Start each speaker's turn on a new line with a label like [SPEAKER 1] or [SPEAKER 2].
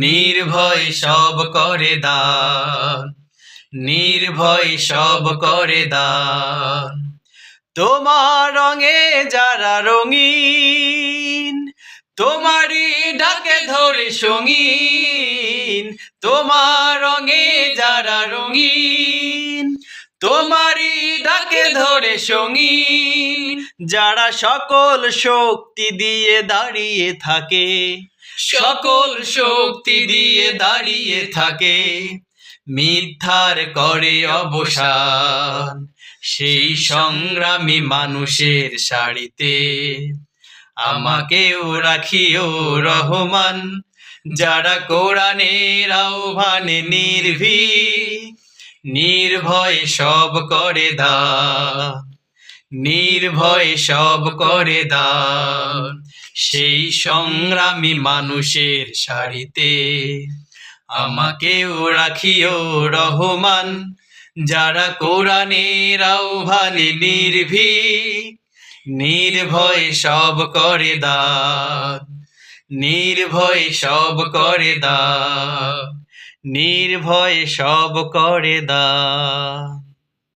[SPEAKER 1] নির্ভয় সব করে দান, নির্ভয় সব করে দান। তোমার রঙে যারা রঙিন, তোমারই ডাকে ধরে সঙ্গীন, তোমার তোমারই ডাকে ধরে সঙ্গীন, যারা সকল শক্তি দিয়ে দাঁড়িয়ে থাকে। সকল শক্তি দিয়ে দাঁড়িয়ে থাকে। মিথ্যার করে অবসান, সেই সংগ্রামী মানুষের শাড়িতে আমাকেও রাখিও রহমান, যারা কোরআনের আহ্বানে নির্ভীক। নির্ভয় সব করে দান নির্ভয় সব করে দান সেই সংগ্রামী মানুষের সারিতে আমাকেও রাখিও রহমান। যারা কোরআনের আহ্বানে নির্ভীক, নির্ভয় সব করে দান নির্ভয় সব করে দান নির্ভয় সব করে দান